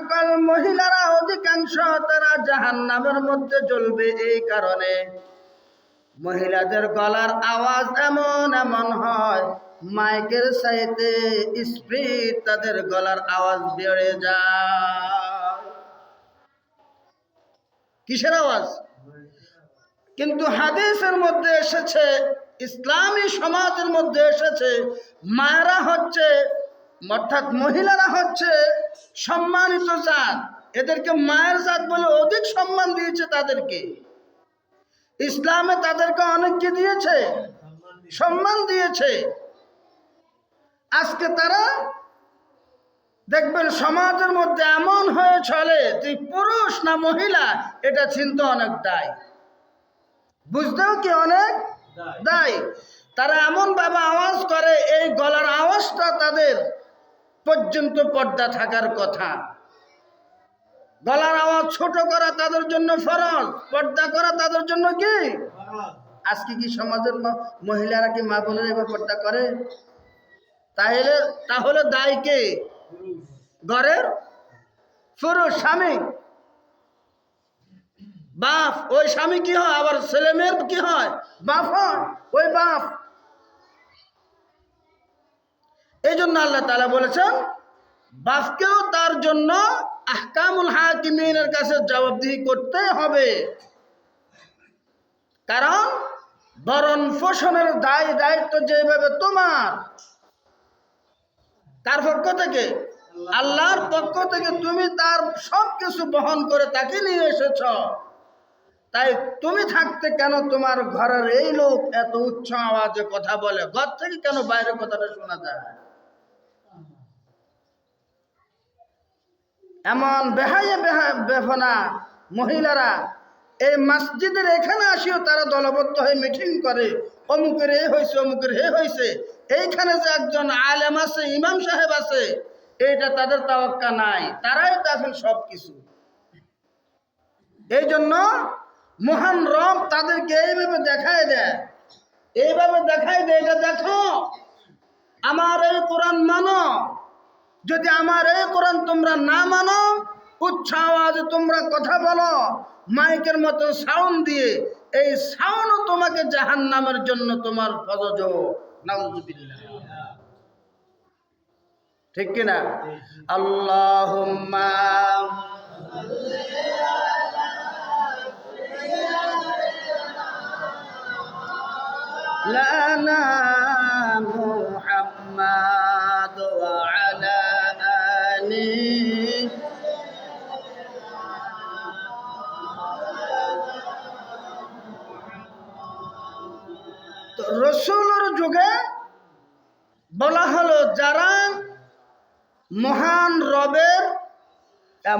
সকল মহিলারা অধিকাংশ তারা জাহান নামের মধ্যে জ্বলবে এই কারণে। মহিলাদের গলার আওয়াজ এমন এমন হয়, মাইকের সাইতে স্পিড তাদের গলার আওয়াজ বেড়ে যায়। কিসের আওয়াজ? কিন্তু হাদিসের মধ্যে এসেছে, ইসলামী সমাজের মধ্যে এসেছে, মায়েরা হচ্ছে অর্থাৎ মহিলারা হচ্ছে সম্মানিত জাত। এদেরকে মায়ের জাত বলে অধিক সম্মান দিয়েছে তাদেরকে। ইসলামে তাদেরকে অনেক কি দিয়েছে? সম্মান দিয়েছে। আজকে তারা দেখবেন সমাজের মধ্যে এমন হয়ে চলে তুই পুরুষ না মহিলা এটা চিন্তা অনেক দায়। বুঝতেও কি অনেক দায়? তারা এমন ভাবে আওয়াজ করে এই গলার আওয়াজটা তাদের পর্যন্ত পর্দা থাকার কথা। গলার আওয়াজ ছোট করা তাদের জন্য ফরজ, পর্দা করা তাদের জন্য কি? আজকে কি সমাজের মহিলারা কি মা বোনের এবার পর্দা করে? তাহলে তাহলে দায় কে? ঘরের? পুরুষ, স্বামী। বাপ, ওই স্বামী কি হয়? আবার ছেলে মেয়ের কি হয়? বাপ হয়? ওই বাপ। এই জন্য আল্লাহ তালা বলেছেন, বাপকেও তার জন্য আহকামুল হাকিমিনের কাছে জবাবদিহি করতে হবে। কারণ বরণ পোষণের দায় দায়িত্ব যেভাবে তোমার কার পক্ষ থেকে, আল্লাহর পক্ষ থেকে তুমি তার সব কিছু বহন করে তাকে নিয়ে এসেছ। তাই তুমি থাকতে কেন তোমার ঘরের এই লোক এত উচ্চ আওয়াজে কথা বলে? ঘর থেকে কেন বাইরে কথাটা শোনা যায়? এমন বেহাইয়ে বেহা বেফনা মহিলারা এই মসজিদের এখানে আসিও তারা দলবদ্ধ হয়ে মিটিং করে, অমুকের এ হয়েছে অমুকের হে হয়েছে এইখানে যে একজন আলেম আছে, ইমাম সাহেব আছে, এইটা তাদের তাওয়াক্কা নাই, তারাই দেখেন সব কিছু এই জন্য মহান রব তাদেরকে এইভাবে দেখায় দেয়। এইভাবে দেখায় দেয়, এটা দেখো। আমার এই কোরআন মানো। যদি আমার এই কোরআন তোমরা না মানো, উচ্চ আওয়াজে তোমরা কথা বলো, মাইকের মতো সাউন্ড দিয়ে, এই সাউন্ডও তোমাকে জাহান নামের জন্য তোমার ফজজ নাউজুবিল্লাহ। ঠিক কিনা আল্লাহ না যুগে বলা হলো, যারা মহান রবের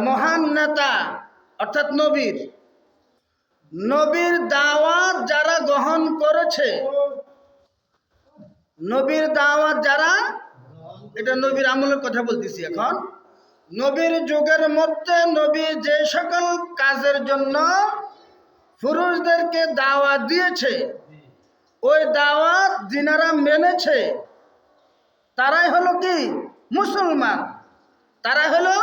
মহান নেতা, অর্থাৎ নবীর নবীর দাওয়াত যারা গ্রহণ করেছে, নবীর দাওয়াত যারা, এটা নবীর আমলের কথা বলতেছি এখন, নবীর যুগের মধ্যে নবী যে সকল কাজের জন্য পুরুষদেরকে দাওয়া দিয়েছে ওই দাওয়াত যিনারা মেনেছে, তারাই হলো কি? মুসলমান। তারা হলো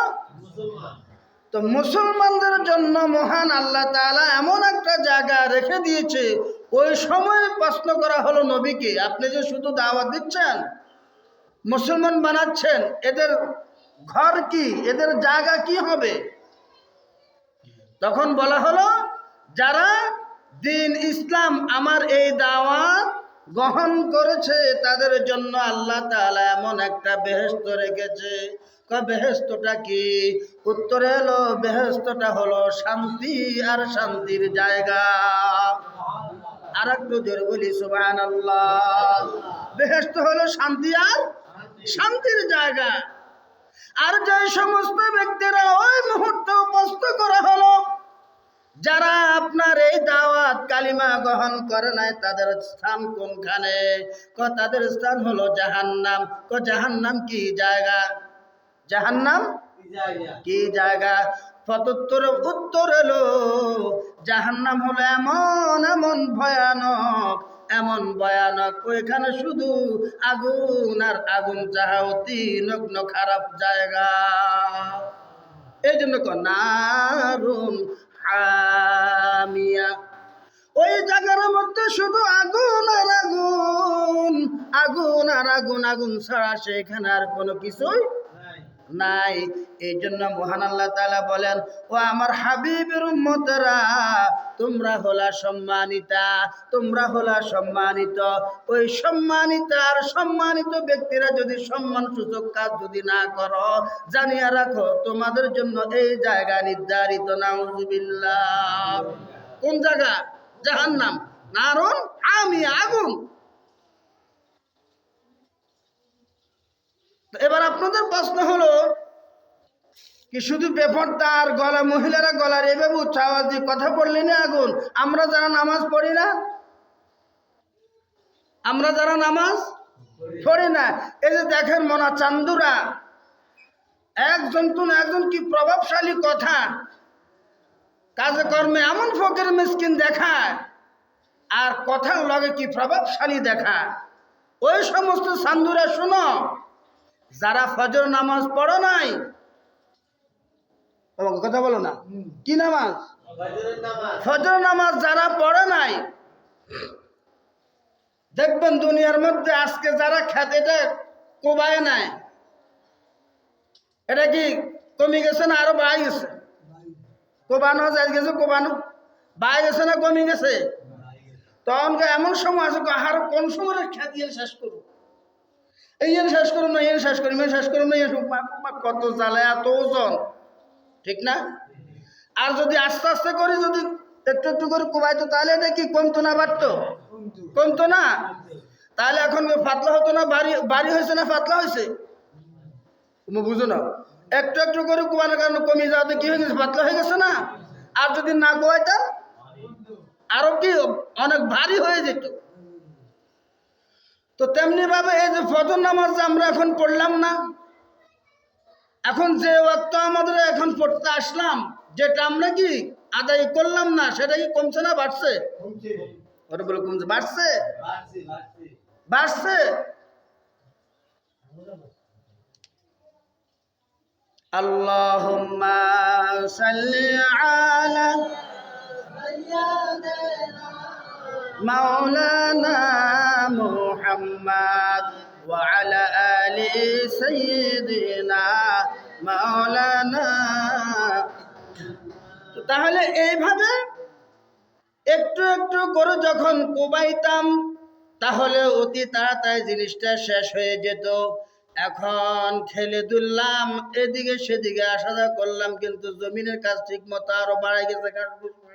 তো মুসলমানদের জন্য মহান আল্লাহ তাআলা এমন একটা জায়গা রেখে দিয়েছে, ওই সময় প্রশ্ন করা হলো নবীকে, আপনি যে শুধু দাওয়াত দিচ্ছেন, মুসলমান বানাচ্ছেন, এদের ঘর কি, এদের জায়গা কি হবে? তখন বলা হলো, যারা দিন ইসলাম আমার এই দাওয়াত গ্রহণ করেছে, তাদের জন্য আল্লাহ তাআলা এমন একটা বেহেস্ত রেখেছে। বেহেস্তটা কি? উত্তরে এলো বেহেস্তটা হলো শান্তি আর শান্তির জায়গা। আর একটু জোরে বলি সুবান আল্লাহ বেহেস্ত হলো শান্তি আর শান্তির জায়গা। আর যে সমস্ত ব্যক্তিরা ওই মুহূর্তে উপস্থিত করা হলো যারা আপনার এই দাওয়াত কালিমা গ্রহণ করে নাই, তাদের স্থান কোনখানে? ক, তাদের স্থান হলো জাহান্নাম। ক, জাহান্নাম কি জায়গা? জাহান্নাম? কি জায়গা? প্রত্যুত্তর, উত্তর এলো, জাহান্নাম হলো এমন এমন ভয়ানক এমন ভয়ানক। ওইখানে শুধু আগুন আর আগুন যাহা অতি নগ্ন, খারাপ জায়গা। এই জন্য নারুন হামিয়া ওই জায়গার মধ্যে শুধু আগুন আর আগুন আগুন আর আগুন আগুন ছাড়া সেখানে আর কোনো কিছুই নাই। এই জন্য মহান আল্লাহ তাআলা বলেন, ও আমার হাবিবের উম্মতেরা, তোমরা হলা সম্মানিতা, তোমরা হলা সম্মানিত। ওই সম্মানিত আর সম্মানিত ব্যক্তিরা যদি সম্মান সূচক কাজ যদি না করো, জানিয়ে রাখো, তোমাদের জন্য এই জায়গা নির্ধারিত। নাউজুবিল্লাহ। কোন জায়গা? জাহান্নাম। নারুন, আমি আগুন। এবার আপনাদের প্রশ্ন হলো কি শুধু বেপরটা আর গলা মহিলারা গলার এভাবে উচ্চ আওয়াজ দিয়ে কথা বললে না আগুন? আমরা যারা নামাজ পড়ি না, আমরা যারা নামাজ পড়ি না, এই যে দেখেন মনা চান্দুরা, একজন তো একজন কি প্রভাবশালী কথা। কাজে কর্মে এমন ফকের মিসকিন দেখায়, আর কথার লগে কি প্রভাবশালী দেখা ওই সমস্ত চান্দুরা শুনো। যারা ফজর নামাজ পড়ো নাই কথা বলো না। কি নামাজ? ফজর নামাজ যারা পড়ে নাই, দেখবেন দুনিয়ার মধ্যে আজকে যারা খ্যাত এটা কোবায় নাই। এটা কি কমে গেছে না আরও বাড়ি গেছে? কোবানো যাই গেছে, কোবানো। বাড়ি গেছে না কমে গেছে? তখন এমন সময় আছে, আহার কোন সময় খ্যাতি শেষ করব? এই এর শেষ করুন না এর শেষ করুন এর শেষ করুন না এর কত জ্বালায় এত ওজন ঠিক না আর যদি আস্তে আস্তে করে যদি একটু একটু করে কুবাইতো তাহলে কি কমতো না বাড়তো কমতো না তাহলে এখন পাতলা হতো না বাড়ি বাড়ি হয়েছে না পাতলা হয়েছে তুমি বুঝো না একটু একটু করে কুবানোর কারণে কমে যাওয়াতে কি হয়ে গেছে পাতলা হয়ে গেছে না আর যদি না কুয়াইতাম আরও কি অনেক ভারী হয়ে যেত তো তেমনি ভাবে এই যে ফজর নামাজ আমরা এখন পড়লাম না এখন যে ওয়াক্ত আমাদের এখন পড়তে আসলাম যেটা আমরা কি আদায় করলাম না সেটা কি কমছে না বাড়ছে? ওটা বলে কমছে বাড়ছে? বাড়ছে আলা مولانا محمد وعلى آل سيدنا مولانا তো তাহলে এইভাবে একটু একটু করে যখন কোবাইতাম তাহলে অতি তাড়াতাড়ি জিনিসটা শেষ হয়ে যেত এখন খেলে দুললাম এদিকে সেদিকে আসা যাওয়া করলাম কিন্তু জমিনের কাজ ঠিক মতো আরো বাড়াই গেছে কাজ বুঝলে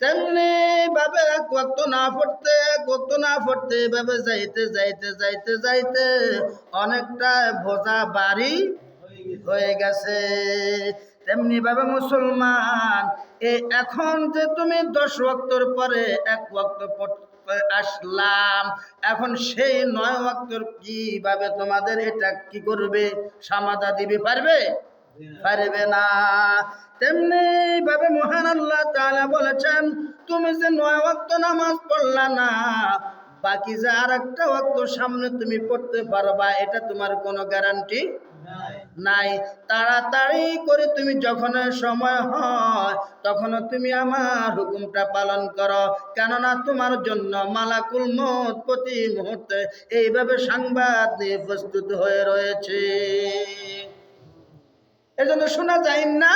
তেমনি ভাবে ওয়াক্ত না পড়তে ওয়াক্ত না পড়তে এভাবে যাইতে যাইতে যাইতে যাইতে অনেকটা ভোজা বাড়ি হয়ে গেছে। তেমনি ভাবে মুসলমান এই এখন যে তুমি দশ ওয়াক্তর পরে এক ওয়াক্ত আসলাম, এখন সেই নয় ওয়াক্তর কীভাবে তোমাদের এটা কি করবে, সামাদা দিবে, পারবে? পারবে না। তেমনি ভাবে মহান আল্লাহ তাআলা বলেছেন তুমি যে নয় ওয়াক্ত নামাজ পড়লা না বাকি যে আর একটা ওয়াক্ত সামনে তুমি পড়তে পারবা এটা তোমার কোনো গ্যারান্টি নাই। তাড়াতাড়ি করে তুমি যখন সময় হয় তখন তুমি আমার হুকুমটা পালন করো। কেননা তোমার জন্য মালাকুল মত প্রতি মুহূর্তে এইভাবে সংবাদ নিয়ে প্রস্তুত হয়ে রয়েছে। এজন্য শোনা যায় না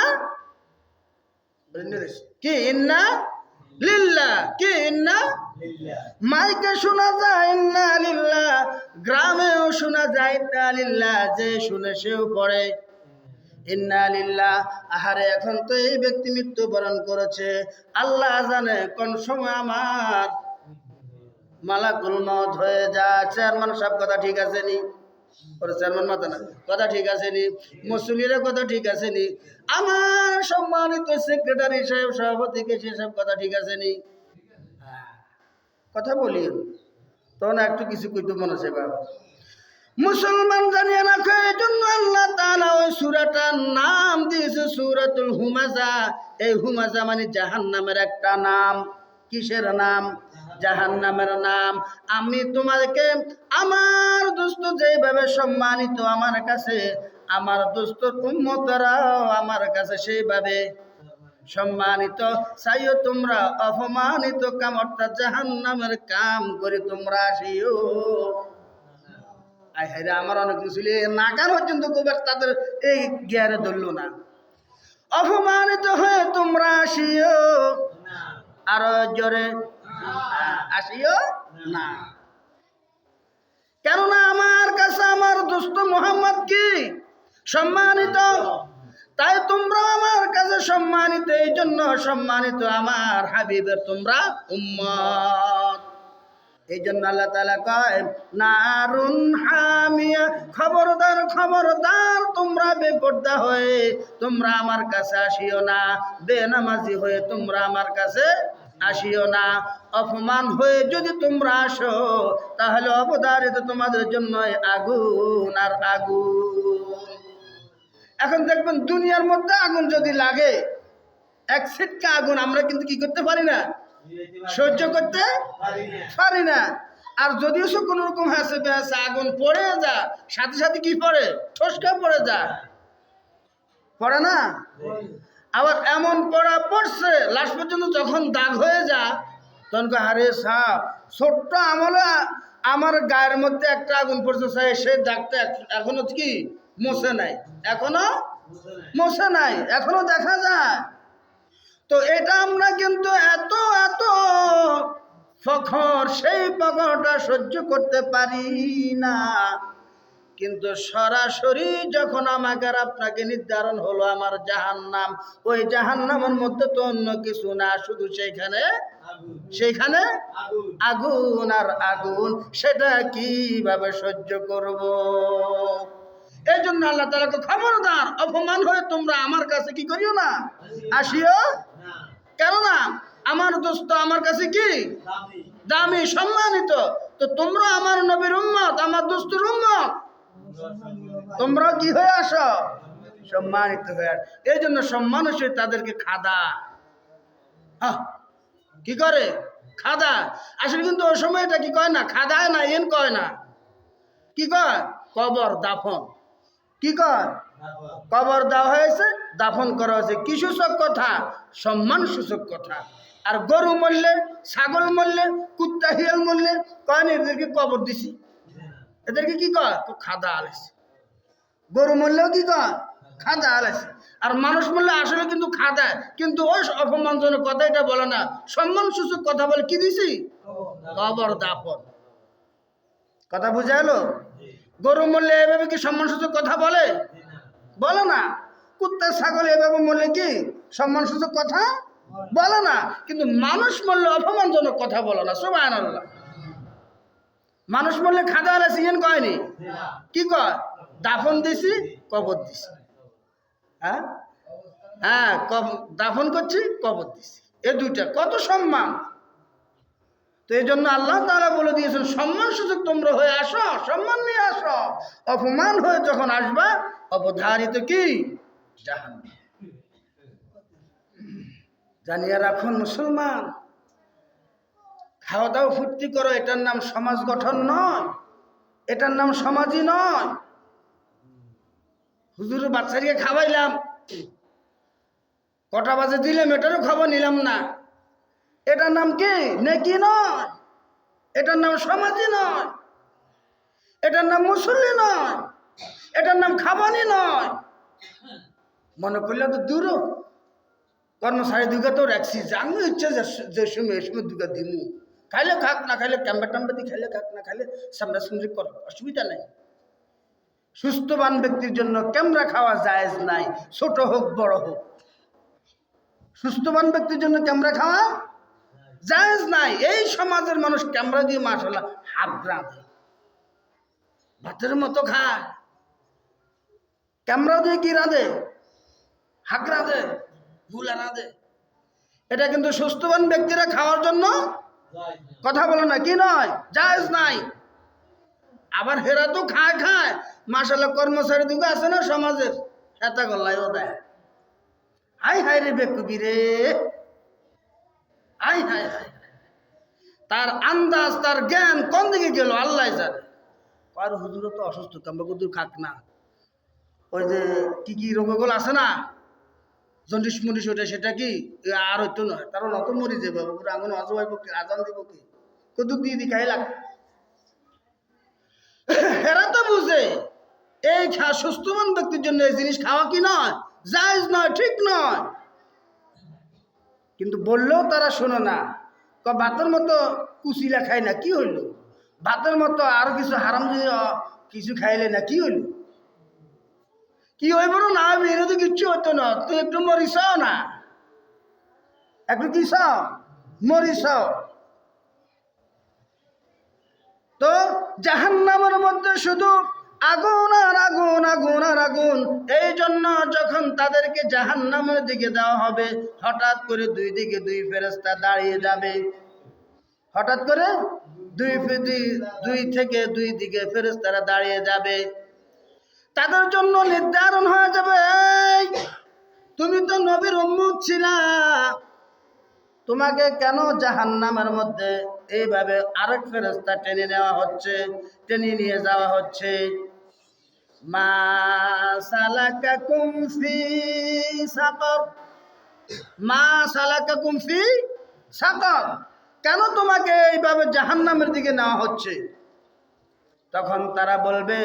কি ইন্না লিল্লা কি ইন্না মাইকে শোনা যায় না লিল্লা গ্রামেও শোনা যায় না লিল্লা যে শুনে সেও পড়ে। ইন্না লিল্লা আহারে এখন তো এই ব্যক্তি মৃত্যুবরণ করেছে। আল্লাহ জানে কোন সময় আমার মালাকুল মত হয়ে যা চেয়ারম্যান সব কথা ঠিক আছে নি? না। কথা ঠিক আছে নি? কথা ঠিক আছে নি? আমার সম্মানিত সেক্রেটারি সাহেব, সভাপতিকে সেসব কথা ঠিক আছে নি? কথা বলি। তখন একটু কিছু কইতে মনে আছে বাবা। মুসলমান জানিয়ে রাখো এই জন্য আল্লাহ তাআলা ওই সূরাটার নাম দিয়েছে সূরাতুল হুমাজা এই হুমাজা মানে জাহান্নামের একটা নাম। কিসের নাম? জাহান্নামের নাম। আমি তোমাদেরকে আমার দোস্ত যেভাবে সম্মানিত আমার কাছে, আমার দোস্ত উম্মতরাও আমার কাছে সেইভাবে সম্মানিত। চাইও তোমরা অপমানিত কাম অর্থাৎ জাহান নামের কাম করে তোমরা আসিও। হায় আমার অনেক ছিল নাকার পর্যন্ত কুবের তাদের এই গিয়ারে ধরলো না। অপমানিত হয়ে তোমরা আসিও। আরও জোরে আসিও? না। কেননা আমার কাছে আমার দোস্ত মোহাম্মদ কি? সম্মানিত। তাই তোমরা আমার কাছে সম্মানিত, এই জন্য সম্মানিত আমার হাবিবের তোমরা উম্মত। এই জন্য আল্লাহ তালা কয়, নারুন হামিয়া, খবরদার খবরদার, তোমরা বেপর্দা হয়ে তোমরা আমার কাছে আসিও না। বেনামাজি হয়ে তোমরা আমার কাছে আসিও না। অপমান হয়ে যদি তোমরা আসো, তাহলে অবধারিত তোমাদের জন্য আগুন আর আগুন। এখন দেখবেন দুনিয়ার মধ্যে আগুন যদি লাগে, এক সিটকা আগুন আমরা কিন্তু কি করতে পারি না? সহ্য করতে পারি না। আর যদিও সে কোনো রকম হাসে বেহাসে আগুন পড়ে যা, সাথে সাথে কি পড়ে? ঠসকা পড়ে যা। পড়ে না? আবার এমন পড়া পড়ছে লাস্ট পর্যন্ত যখন দাগ হয়ে যা, তখন আরে সাহ, ছোট্ট আমলে, আমার গায়ের মধ্যে একটা আগুন পড়ছে, সাহেব, সে দাগটা এখনও কি মোছে নাই? এখনও মোছে নাই, এখনও দেখা যায়। তো এটা আমরা কিন্তু এত এত ফখর, সেই ফখরটা সহ্য করতে পারি না। কিন্তু সরাসরি যখন আমাকে আর আপনাকে নির্ধারণ হলো আমার জাহান্নাম, ওই জাহান্নামের মধ্যে তো অন্য কিছু না, শুধু সেইখানে সেইখানে আগুন আর আগুন, সেটা কীভাবে সহ্য করব? এই জন্য আল্লাহ তালাকে খবরদার অপমান হয়ে তোমরা আমার কাছে কি করিও না? আসিও? কেননা আমার দোস্ত আমার কাছে কি? দামি, সম্মানিত। তো তোমরা আমার নবীর উম্মত, আমার দোস্তুর উম্মত তোমরা কি হয়ে আসো? সম্মানিত হয়ে আস। এই জন্য সম্মান তাদেরকে খাদা। কি করে? খাদা। আসলে কিন্তু ওই সময় এটা কি কয় না? খাদায় না, এন কয় না। কি কয়? কবর দাফন। কি কয়? কবর দেওয়া হয়েছে, দাফন করা হয়েছে। কি সূচক কথা? সম্মান সূচক কথা। আর গরু মরলে, ছাগল মরলে, কুত্তা, হিয়াল মরলে, কয় না এদেরকে কবর দিছি? এদেরকে কি কয়? তো খাদা আলাইছে। গরু মরলেও কি কয়? খাদা আলাইছে। আর মানুষ মরলে আসলে কিন্তু খাদা। কিন্তু ওই অপমানজনক কথা এটা বলে না। সম্মান সূচক কথা বলে কি দিছি? কবর দাফন। কথা বুঝা এলো? গরু মরলে এভাবে কি সম্মানসূচক কথা বলে? বলে না। কুত্তা, ছাগল এভাবে মরলে কি সম্মানসূচক কথা? বলে না। কিন্তু মানুষ মরলে অপমানজনক কথা বলে না। সুবাহ মানুষ মরলে খাদা আলা সিজন কয়নি কি কয়? দাফন দিছি, কবর দিছি। হ্যাঁ? হ্যাঁ দাফন করছি, কবর দিছি। এ দুইটা, কত সম্মান। তো এই জন্য আল্লাহ তারা বলে দিয়েছেন, সম্মান সুযোগ তোমরা হয়ে আসো, সম্মান নিয়ে আসো। অপমান হয়ে যখন আসবা অবধারিত কি? জাহান্নাম। জানিয়ে রাখুন মুসলমান। খাওয়া দাওয়া ফুর্তি করো, এটার নাম সমাজ গঠন নয়। এটার নাম সমাজই নয়। হুজুর বাচ্চারিকে খাওয়াইলাম। কটা বাজে দিলাম এটারও খবর নিলাম না। এটার নাম কি? নেকি নয়। এটার নাম সমাজই নয়। এটার নাম মুসল্লি নয়। এটার নাম খাবানি নয়। মনে করলে তো দূরও কর্মচারী দুগা তো রাখছি। জানো ইচ্ছা যে- যে সময় এই সময় দুগা দিমু। খাইলে খাক না খাইলে ক্যাম্বা ট্যাম্বা দিয়ে খাইলে খাক না খাইলে সামনা সামনি কর অসুবিধা নাই সুস্থবান ব্যক্তির জন্য ক্যামেরা খাওয়া জায়েজ নাই ছোট হোক বড় হোক সুস্থবান ব্যক্তির জন্য ক্যামেরা খাওয়া জায়েজ নাই এই সমাজের মানুষ ক্যামেরা দিয়ে মাসাল্লাহ হাত রাঁধে ভাতের মতো খায় ক্যামেরা দিয়ে কি রাঁধে হাক রাঁধে ভুলা রাঁধে এটা কিন্তু সুস্থবান ব্যক্তিরা খাওয়ার জন্য কথা বলে না, কি নয়? জায়েজ নাই। আবার হেরা তো খায় খায়। মাসাল্লাহ কর্মচারী দুটো আছে না সমাজের? হেতা গল্লাইও দেয়। হাই হাই রে বেকুবি রে। হাই হাই হাই। তার আন্দাজ, তার জ্ঞান কোন দিকে গেল? আল্লাহ জানে। আর হুজুরও তো অসুস্থ কাম্বা কুদুর খাক না। ওই যে কি কি রোগগুলো আছে না? জন্ডিস মন্ডিস ওটা সেটা কি? আর হইতো নয় কারণ অত মরি যাবে পুরো আঙুন অজবাইব কি আজান দিব কি? কত দিয়ে দি খাই লাগ। এরা তো বুঝে এই সুস্থমান ব্যক্তির জন্য এই জিনিস খাওয়া কি নয় জায়জ নয় ঠিক নয় কিন্তু বললেও তারা শোনো না। ভাতের মতো কুচিলা খায় না, কি হইল? ভাতের মতো আরও কিছু হারাম কিছু খাইলে না, কি হইল? কি হইব না? আমি তো কিচ্ছু হতো না। তুই একটু মরিসাও না। একটু কি চাও মরিসাও তো জাহান্নামের মধ্যে শুধু আগুন আর আগুন আগুন আর আগুন, এই জন্য যখন তাদেরকে জাহান্নামের দিকে দেওয়া হবে, হঠাৎ করে দুই দিকে দুই ফেরেস্তা দাঁড়িয়ে যাবে। হঠাৎ করে দুই- দুই থেকে দুই দিকে ফেরেস্তারা দাঁড়িয়ে যাবে। তাদের জন্য নির্ধারণ হয়ে যাবে। "এই, তুমি তো নবীর উম্মত ছিলা। তোমাকে কেন জাহান্নামের মধ্যে এইভাবে আরেক ফেরস্তা টেনে নেওয়া হচ্ছে টেনে নিয়ে যাওয়া হচ্ছে? মা সালাকাকুম ফি সাকর। মা সালাকাকুম ফি সাকর। কেন তোমাকে এইভাবে জাহান্নামের দিকে নেওয়া হচ্ছে? তখন তারা বলবে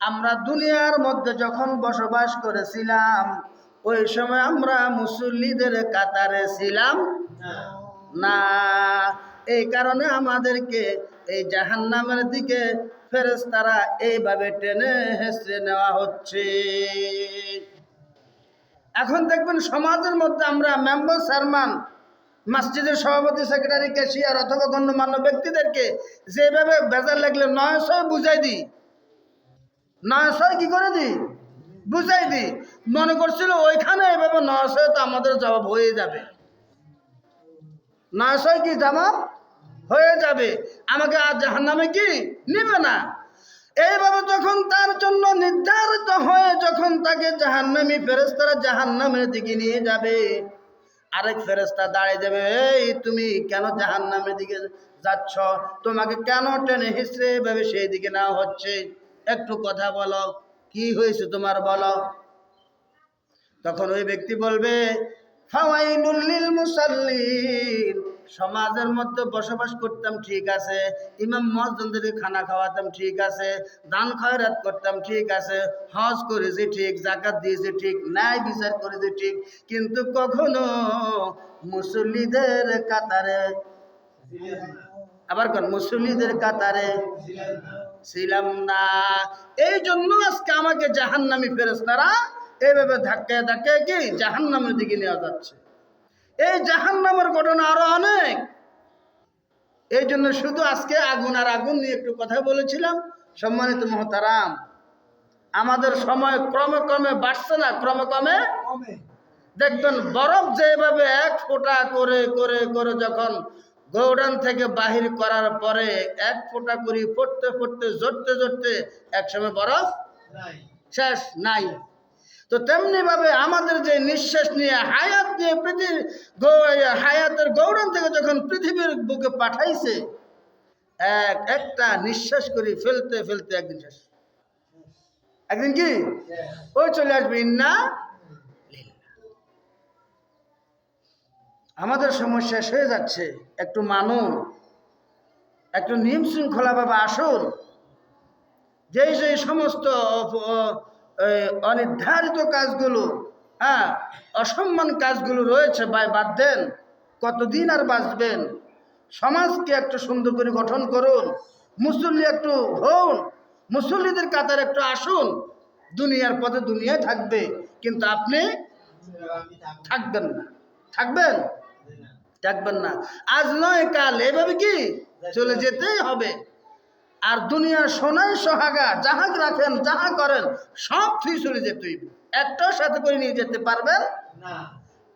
আমরা দুনিয়ার মধ্যে যখন বসবাস করেছিলাম, ওই সময় আমরা মুসল্লিদের কাতারে ছিলাম না। এই কারণে আমাদেরকে এই জাহান্নামের দিকে ফেরেশতারা এইভাবে টেনে হেসড়ে নেওয়া হচ্ছে। এখন দেখবেন সমাজের মধ্যে আমরা মেম্বার চেয়ারম্যান মসজিদের সভাপতি, সেক্রেটারি, ক্যাশিয়ার অথবা গণ্যমান্য ব্যক্তিদেরকে যেভাবে বেজার লাগলে নয় ছয় বুঝাই দিই। নয় ছয় কি করে দিই? বুঝাই দিই। মনে করছিল ওইখানে এভাবে নয় ছয় তো আমাদের জবাব হয়ে যাবে। নয় ছয় কি জবাব? হয়ে যাবে। আমাকে আর জাহান্নামে কি? নিবে না। এইভাবে যখন তার জন্য নির্ধারিত হয়ে যখন তাকে জাহান্নামি ফেরেস্তারা জাহান্নামের দিকে নিয়ে যাবে আরেক ফেরেস্তা দাঁড়িয়ে যাবে, এই তুমি কেন জাহান নামের দিকে যাচ্ছ? তোমাকে কেন টেনে হিসড়ে ভাবে সেই দিকে না হচ্ছে? একটু কথা বলো, কি হয়েছে তোমার বলো? তখন ওই ব্যক্তি বলবে, ফাওয়াইলুল লিল মুসাল্লিন। সমাজের মধ্যে বসবাস করতাম, ঠিক আছে। ইমাম মসজিদকে খানা খাওয়াতাম, ঠিক আছে। দান খয়রাত করতাম, ঠিক আছে। হজ করেছি, ঠিক। জাকাত দিয়েছি, ঠিক। ন্যায় বিচার করেছি, ঠিক। কিন্তু কখনো মুসল্লিদের কাতারে আবার কোন? মুসল্লিদের কাতারে ছিলাম না। এই জন্য আজকে আমাকে জাহান্নামি ফেরেস্তারা এইভাবে ধাক্কায় ধাক্কায় কি? জাহান্নামের দিকে নেওয়া যাচ্ছে। এই জাহান্নামের ঘটনা আরও অনেক। এই জন্য শুধু আজকে আগুন আর আগুন নিয়ে একটু কথা বলেছিলাম সম্মানিত মহতারাম। আমাদের সময় ক্রমে ক্রমে বাড়ছে না ক্রমে ক্রমে? দেখবেন বরফ যেভাবে এক ফোঁটা করে করে করে যখন গৌড়ান থেকে বাহির করার পরে এক ফোঁটা করে পড়তে পড়তে জড়তে জড়তে একসময় বরফ শেষ নাই। তো তেমনি ভাবে আমাদের যে নিঃশ্বাস নিয়ে হায়াত নিয়ে পৃথিবী হায়াতের গৌরন থেকে যখন পৃথিবীর বুকে পাঠাইছে এক একটা নিঃশ্বাস করে ফেলতে ফেলতে একদিন শেষ। একদিন কি? ওই চলে আসবে ইন্না আমাদের সময় শেষ হয়ে যাচ্ছে। একটু মানুন একটু নিয়ম শৃঙ্খলাভাবে আসুন। যেই যেই সমস্ত অনির্ধারিত কাজগুলো হ্যাঁ অসম্মান কাজগুলো রয়েছে, ভাই, বাদ দেন। কতদিন আর বাঁচবেন? সমাজকে একটু সুন্দর করে গঠন করুন, মুসল্লি একটু হন, মুসল্লিদের কাতার একটু আসুন। দুনিয়ার পথে দুনিয়ায় থাকবে, কিন্তু আপনি থাকবেন না। থাকবেন? থাকবেন না। আজ নয় কাল, এভাবে কি? চলে যেতেই হবে। আর দুনিয়ার সোনায় সোহাগা যাহা রাখেন যাহা করেন সব থুই চলে যেতে একটাও সাথে করে নিয়ে যেতে পারবেন?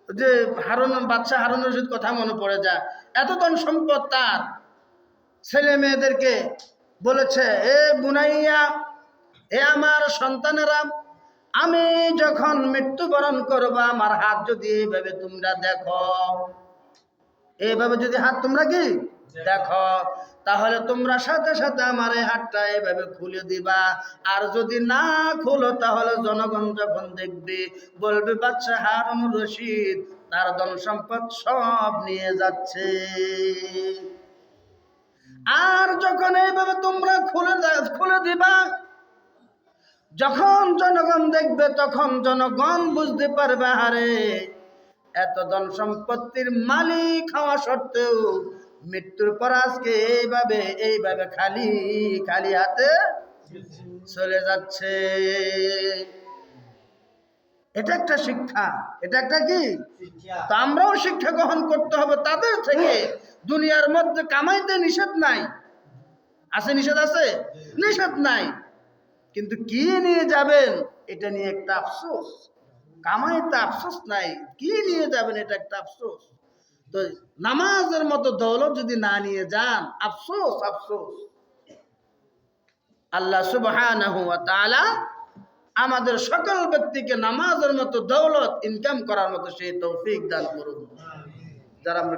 যে হারুন বাদশাহ হারুন রশিদ কথা মনে পড়ে যায় এত ধন সম্পদ তার। ছেলে মেয়েদেরকে বলেছে এ বুনাইয়া এ আমার সন্তানেরা আমি যখন মৃত্যুবরণ করব আমার হাত যদি এইভাবে তোমরা দেখো। এইভাবে যদি হাত তোমরা কি? দেখো। তাহলে তোমরা সাথে সাথে আমার এই হাতটা এভাবে খুলে দিবা। আর যদি না খুলো, তাহলে জনগণ যখন দেখবে, বলবে বাচ্চা হারুন রশিদ, তার ধন সম্পদ সব নিয়ে যাচ্ছে। আর যখন এইভাবে তোমরা খুলে খুলে দিবা, যখন জনগণ দেখবে, তখন জনগণ বুঝতে পারবে হারে এত ধন সম্পত্তির মালিক হওয়া সত্ত্বেও মৃত্যুর পর আজকে এইভাবে এইভাবে খালি খালি হাতে চলে যাচ্ছে। এটা একটা শিক্ষা। এটা একটা কি? তো আমরাও শিক্ষা গ্রহণ করতে হবে তাদের থেকে। দুনিয়ার মধ্যে কামাইতে নিষেধ নাই। আছে নিষেধ আছে? নিষেধ নাই। কিন্তু কি নিয়ে যাবেন? এটা নিয়ে একটা আফসোস। কামাইতে আফসোস নাই। কি নিয়ে যাবেন? এটা একটা আফসোস। তো নামাজের মতো দৌলত যদি না নিয়ে যান, আফসোস আফসোস। আল্লাহ সুবাহ আমাদের সকল ব্যক্তিকে নামাজের মতো দৌলত ইনকাম করার মতো সেই তৌফিক দান করুন। যারা আমরা